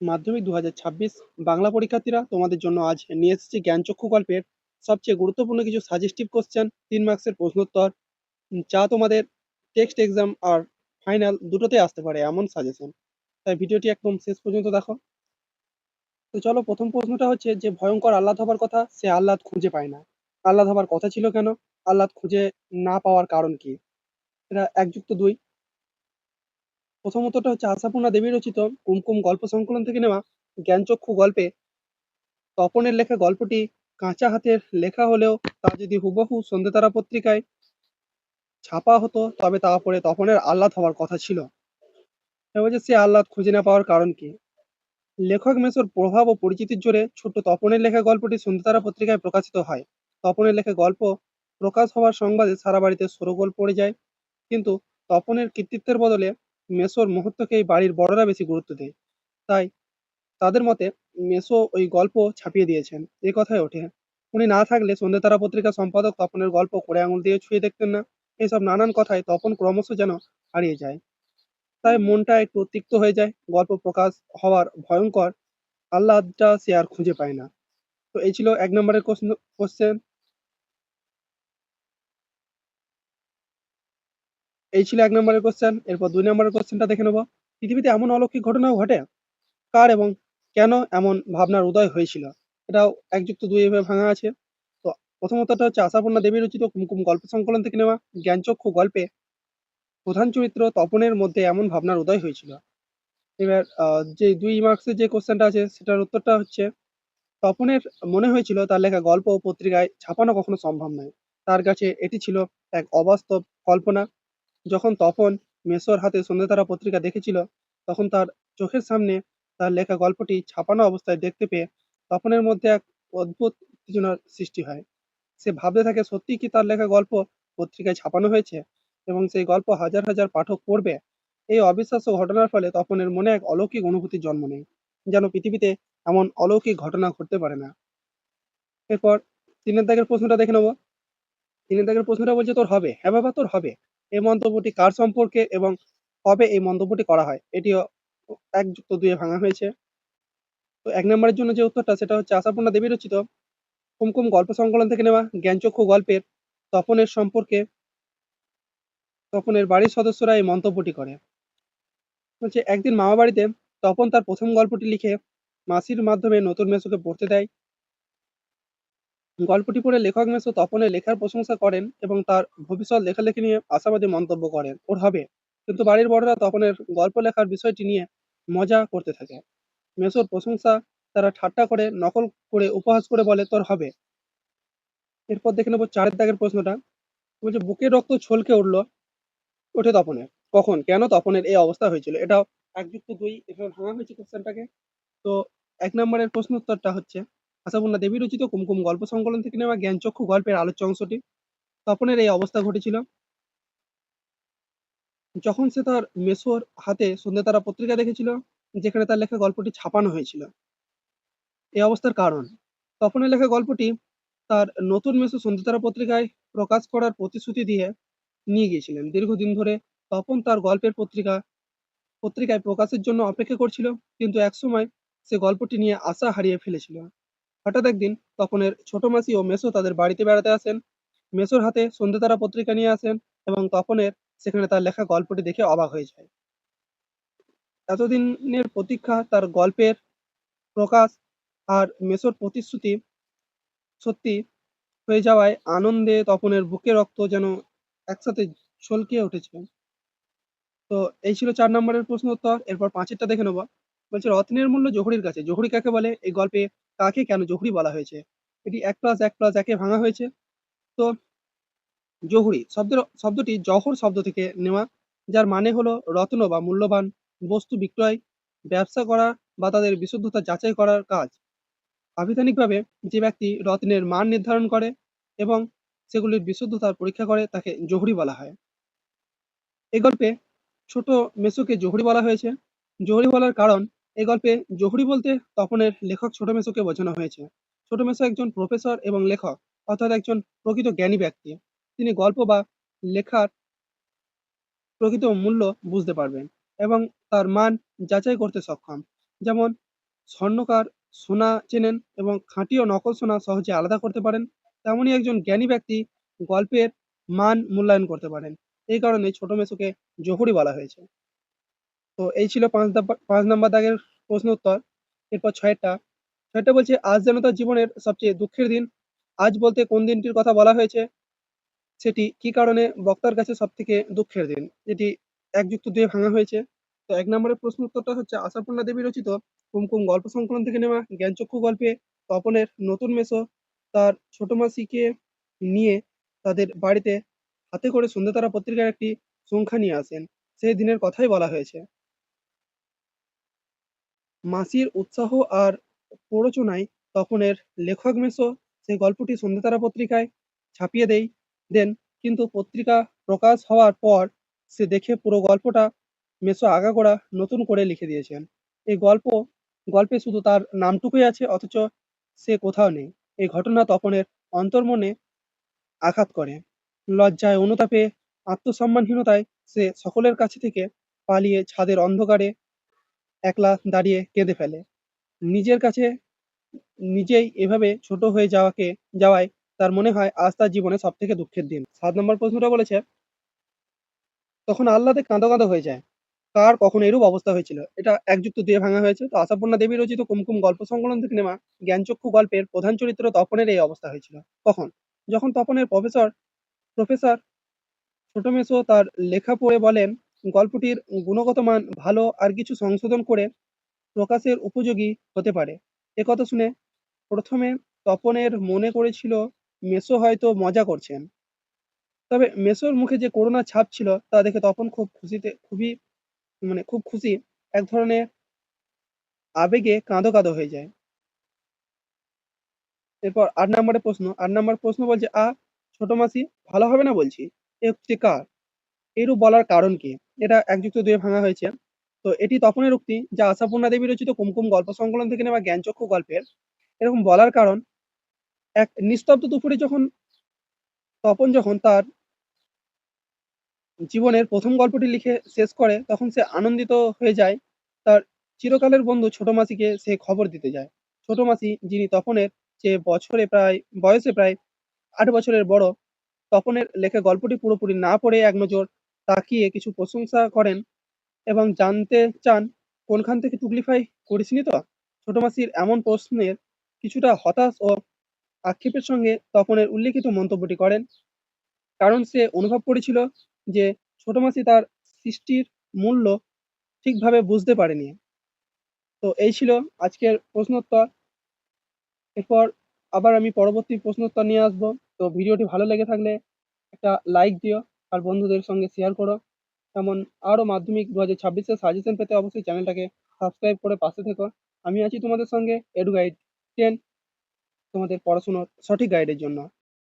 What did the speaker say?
মাধ্যমিক দু হাজার ছাব্বিশ বাংলা পরীক্ষার্থীরা তোমাদের জন্য আজ নিয়ে এসেছি জ্ঞানচক্ষু গল্পের সবচেয়ে গুরুত্বপূর্ণ কিছু সাজেস্টিভ কোশ্চেন তিন মার্কসের প্রশ্নোত্তর। যা তোমাদের টেক্সট এক্সাম আর ফাইনাল দুটোতে আসতে পারে এমন সাজেশন তাই ভিডিওটি একদম শেষ পর্যন্ত দেখো। তো চলো প্রথম প্রশ্নটা হচ্ছে যে, ভয়ঙ্কর আহ্লাদ হবার কথা, সে আহ্লাদ খুঁজে পায় না। আহ্লাদ হবার কথা ছিল কেন? আহ্লাদ খুঁজে না পাওয়ার কারণ কি? এটা একযুক্ত দুই। প্রথম উত্তরটা হচ্ছে আশাপূর্ণা দেবী রচিত কুমকুম গল্প সংকলন থেকে নেওয়া জ্ঞানচক্ষু গল্পে তপনের লেখা গল্পটি কাঁচা হাতের লেখা হলেও তা যদি হুবহু সন্ধ্যেতারা পত্রিকায় ছাপা হতো, তবে তা পড়ে তপনের আহ্লাদ হওয়ার কথা ছিল। যে সে আহ্লাদ খুঁজে না পাওয়ার কারণ কি? লেখক মেসোর প্রভাব ও পরিচিতির জোরে ছোট্ট তপনের লেখা গল্পটি সন্ধ্যেতারা পত্রিকায় প্রকাশিত হয়। তপনের লেখা গল্প প্রকাশ হওয়ার সংবাদে সারা বাড়িতে সরগোল পড়ে যায়, কিন্তু তপনের কৃতিত্বের বদলে মেসোর মুহূর্তকেই বাড়ির বড়রা বেশি গুরুত্ব দেয়। তাই তাদের মতে মেসো ওই গল্প ছাপিয়ে দিয়েছেন। এ কথাই ওঠে, উনি না থাকলে সন্ধ্যেতারা পত্রিকা সম্পাদক তপনের গল্প করে আঙুল দিয়ে ছুঁয়ে দেখতেন না। এইসব নানান কথায় তপন ক্রমশ যেন হারিয়ে যায়। তাই মনটা একটু তিক্ত হয়ে যায়। গল্প প্রকাশ হওয়ার ভয়ঙ্কর আহ্লাদটা সে আর খুঁজে পায় না। তো এই ছিল এক নম্বরের কোশ্চেন এই ছিল এক নম্বরের কোশ্চেন এরপর দুই নম্বরের কোশ্চেনটা দেখে নেব। পৃথিবীতে এমন অলৌকিক ঘটনাও ঘটে? কার এবং কেন এমন ভাবনার উদয় হয়েছিল? এটাও একযুক্ত দুই এভাবে ভাঙা আছে। তো প্রথমতটা হচ্ছে আশাপূর্ণা দেবী রচিত কুমকুম গল্প সংকলন থেকে নেওয়া জ্ঞানচক্ষু গল্পে প্রধান চরিত্র তপনের মধ্যে এমন ভাবনার উদয় হয়েছিল। এবার যে দুই মার্কসের যে কোশ্চেনটা আছে, সেটার উত্তরটা হচ্ছে, তপনের মনে হয়েছিল তার লেখা গল্প ও পত্রিকায় ছাপানো কখনো সম্ভব নয়। তার কাছে এটি ছিল এক অবাস্তব কল্পনা। যখন তপন মেসোর হাতে সন্ধ্যাতারা পত্রিকা দেখেছিল, তখন তার চোখের সামনে তার লেখা গল্পটি ছাপানো অবস্থায় দেখতে পেয়ে তপনের মধ্যে এক অদ্ভুত উত্তেজনার সৃষ্টি হয়। সে ভাবতে থাকে, সত্যি কি তার লেখা গল্প পত্রিকায় ছাপানো হয়েছে এবং সেই গল্প হাজার হাজার পাঠক পড়বে? এই অবিশ্বাস্য ঘটনার ফলে তপনের মনে এক অলৌকিক অনুভূতির জন্ম নেয় যেন পৃথিবীতে এমন অলৌকিক ঘটনা ঘটতে পারে না। এরপর তিনের দাগের প্রশ্নটা দেখে নেব। তিনের দাগের প্রশ্নটা বলছে, তোর হবে? হ্যাঁ বাবা, তোর হবে। এই মন্তব্যটি কার সম্পর্কে এবং কবে এই মন্তব্যটি করা হয়? এটিও এক যুক্ত দুয়ে ভাঙা হয়েছে। তো এক নম্বরের জন্য যে উত্তরটা, সেটা হচ্ছে আশাপূর্ণা দেবী রচিত কুমকুম গল্প সংকলন থেকে নেওয়া জ্ঞানচক্ষু গল্পের তপনের সম্পর্কে তপনের বাড়ির সদস্যরা এই মন্তব্যটি করে। বলছে, একদিন মামা বাড়িতে তপন তার প্রথম গল্পটি লিখে মাসির মাধ্যমে নতুন মেসোকে পড়তে দেয়। গল্পটি পড়ে লেখক মেসো তপনের লেখার প্রশংসা করেন এবং তার ভবিষ্যৎ লেখালেখি নিয়ে আশাবাদী মন্তব্য করেন। ওর হবে। কিন্তু বাড়ির বড়রা তপনের গল্প লেখার বিষয়টি নিয়ে মজা করতে থাকে। মেসোর প্রশংসা তারা ঠাট্টা করে, নকল করে, উপহাস করে বলে, তোর হবে। এরপর দেখে নেব চারের দাগের প্রশ্নটা। বলছে, বুকের রক্ত ছলকে উঠল ওঠে তপনের। কখন? কেন তপনের এই অবস্থা হয়েছিল? এটাও এক যুক্ত দুই এভাবে ভাঙা হয়েছে কোশ্চেনটাকে তো এক নম্বরের প্রশ্ন উত্তরটা হচ্ছে আশাপূর্ণা দেবী রচিত কুমকুম গল্প সংকলন থেকে নেওয়া জ্ঞানচক্ষু গল্পের আলোচ্য অংশটি তপনের এই অবস্থা ঘটেছিল। যখন সে তার মেসোর হাতে সন্ধ্যেতারা পত্রিকা দেখেছিল, যেখানে তার লেখা গল্পটি ছাপানো হয়েছিল। এই অবস্থার কারণ। তপনের লেখা গল্পটি তার নতুন মেসো সন্ধ্যেতারা পত্রিকায় প্রকাশ করার প্রতিশ্রুতি দিয়ে নিয়ে গিয়েছিলেন। দীর্ঘদিন ধরে তপন তার গল্পের পত্রিকা, পত্রিকায় প্রকাশের জন্য অপেক্ষা করছিল, কিন্তু একসময় সে গল্পটি নিয়ে আশা হারিয়ে ফেলেছিল। হঠাৎ একদিন তপনের ছোট মাসি ও মেসো তাদের বাড়িতে বেড়াতে আসেন। মেসোর হাতে সন্ধ্যেতারা পত্রিকা নিয়ে আসেন এবং তপনের সেখানে তার লেখা গল্পটি দেখে অবাক হয়ে যায়। এতদিনের প্রতীক্ষা, তার গল্পের প্রকাশ আর মেসোর প্রতিশ্রুতি সত্যি হয়ে যাওয়ায় আনন্দে তপনের বুকে রক্ত যেন একসাথে ছলকে উঠেছে। তো এই ছিল চার নম্বরের প্রশ্ন উত্তর এরপর পাঁচেরটা দেখে নেব। বলছে, রত্নের মূল্য জহুরির কাছে। জহুরি কাকে বলে? এই গল্পে কাকে কেন জহুরি বলা হয়েছে? এটি এক প্লাস এক প্লাস একে ভাঙা হয়েছে। তো জহুরি শব্দের, শব্দটি জহর শব্দ থেকে নেওয়া, যার মানে হলো রত্ন বা মূল্যবান বস্তু বিক্রয়, ব্যবসা করা বা তাদের বিশুদ্ধতা যাচাই করার কাজ। আবিধানিকভাবে যে ব্যক্তি রত্নের মান নির্ধারণ করে এবং সেগুলির বিশুদ্ধতার পরীক্ষা করে, তাকে জহুরি বলা হয়। এই গল্পে ছোট মেসোকে জহুরি বলা হয়েছে। জহুরি বলার কারণ এই গল্পে জহুরি বলতে তপনের লেখক ছোট মেসোকে বোঝানো হয়েছে। ছোট মেসো একজন প্রফেসর এবং লেখক, অর্থাৎ একজন প্রকৃত জ্ঞানী ব্যক্তি। তিনি গল্প বা লেখার প্রকৃত মূল্য বুঝতে পারবেন এবং তার মান যাচাই করতে সক্ষম। যেমন, স্বর্ণকার সোনা চেনেন এবং খাঁটি ও নকল সোনা সহজে আলাদা করতে পারেন, তেমনই একজন জ্ঞানী ব্যক্তি গল্পের মান মূল্যায়ন করতে পারেন। এই কারণে ছোট মেসোকে জহুরি বলা হয়েছে। তো এই ছিল পাঁচ পাঁচ নাম্বার দাগের প্রশ্ন উত্তর। এরপর ছয়টা। ছয়টা বলছে, আজ যেন তার জীবনের সবচেয়ে দুঃখের দিন। আজ বলতে কোন দিনটির কথা বলা হয়েছে? সেটি কি কারণে বক্তার কাছে সব থেকে দুঃখের দিন? এটি এক যুক্ত দুয়ে ভাঙা হয়েছে। তো এক নম্বরের প্রশ্ন উত্তরটা হচ্ছে, আশাপূর্ণা দেবী রচিত কুমকুম গল্প সংকলন থেকে নেওয়া জ্ঞানচক্ষু গল্পে তপনের নতুন মেসো তার ছোট মাসিকে নিয়ে তাদের বাড়িতে হাতে করে সন্ধ্যাতারা পত্রিকার একটি সংখ্যা নিয়ে আসেন। সেই দিনের কথাই বলা হয়েছে। মাসির উৎসাহ আর প্ররোচনায় তপনের লেখক মেসো সেই গল্পটি সন্ধ্যাতারা পত্রিকায় ছাপিয়ে দেই, দেন। কিন্তু পত্রিকা প্রকাশ হওয়ার পর সে দেখে পুরো গল্পটা মেসো আগাগোড়া নতুন করে লিখে দিয়েছেন। এই গল্প, গল্পে শুধু তার নামটুকুই আছে, অথচ সে কোথাও নেই। এই ঘটনা তপনের অন্তর্মনে আঘাত করে। লজ্জায় অনুতাপে, আত্মসম্মানহীনতায় সে সকলের কাছে থেকে পালিয়ে ছাদের অন্ধকারে একলা দাঁড়িয়ে কেঁদে ফেলে। নিজের কাছে নিজেই এভাবে ছোট হয়ে যাওয়াকে যাওয়ায় তার মনে হয় আজ তার জীবনে সব থেকে দুঃখের দিন। সাত নম্বর প্রশ্নটা বলেছে, তখন আহ্লাদে কাঁদো কাঁদো হয়ে যায়। কার কখন এরূপ অবস্থা হয়েছিল? এটা একযুক্ত দিয়ে ভাঙা হয়েছে। তো আশাপূর্ণা দেবী রচিত কুমকুম গল্প সংকলন থেকে নেওয়া জ্ঞানচক্ষু গল্পের প্রধান চরিত্র তপনের এই অবস্থা হয়েছিল। কখন? যখন তপনের প্রফেসর প্রফেসর ছোট মেসো তার লেখা পড়ে বলেন গল্পটির গুণগত মান ভালো আর কিছু সংশোধন করে প্রকাশের উপযোগী হতে পারে। এ কথা শুনে প্রথমে তপনের মনে করেছিল, মেসো হয়তো মজা করছেন। তবে মেসোর মুখে যে করুণার ছাপ ছিল, তা দেখে তপন খুব খুশিতে, খুবই মানে খুব খুশি এক ধরনের আবেগে কাঁদো কাঁদো হয়ে যায়। এরপর আট নম্বরের প্রশ্ন, আট নম্বর প্রশ্ন বলছে আ ছোট মাসি, ভালো হবে না বলছি? এ উক্তি কার? এরূপ বলার কারণ কি? এটা একযুক্ত দুয়ে ভাঙা হয়েছে। তো এটি তপনের উক্তি যা আশাপূর্ণা দেবী রচিত কুমকুম গল্প সংকলন থেকে নেওয়া জ্ঞানচক্ষু গল্পের। এরকম বলার কারণ, এক নিস্তব্ধ দুপুরে যখন তপন যখন তার জীবনের প্রথম গল্পটি লিখে শেষ করে, তখন সে আনন্দিত হয়ে যায়। তার চিরকালের বন্ধু ছোট মাসিকে সে খবর দিতে যায়। ছোট মাসি যিনি তপনের যে বছরে প্রায়, বয়সে প্রায় আট বছরের বড়, তপনের লেখা গল্পটি পুরোপুরি না পড়ে এক নজর তাকিয়ে কিছু প্রশংসা করেন এবং জানতে চান, কোনখান থেকে টুকলিফাই করিসনি তো? ছোট মাসির এমন প্রশ্নের কিছুটা হতাশ ও আক্ষেপের সঙ্গে তপনের উল্লিখিত মন্তব্যটি করেন। কারণ সে অনুভব করেছিল যে ছোট মাসি তার সৃষ্টির মূল্য ঠিকভাবে বুঝতে পারেনি। তো এই ছিল আজকের প্রশ্নোত্তর। এরপর আবার আমি পরবর্তী প্রশ্নোত্তর নিয়ে আসব। তো ভিডিওটি ভালো লেগে থাকলে একটা লাইক দিও। আর বন্ধুদের সঙ্গে শেয়ার করো। এমন আরও মাধ্যমিক দু হাজার ছাব্বিশের সাজেশন পেতে অবশ্যই চ্যানেলটাকে সাবস্ক্রাইব করে পাশে থেকো। আমি আছি তোমাদের সঙ্গে এডু গাইড টেন তোমাদের পড়াশুনোর সঠিক গাইডের জন্য।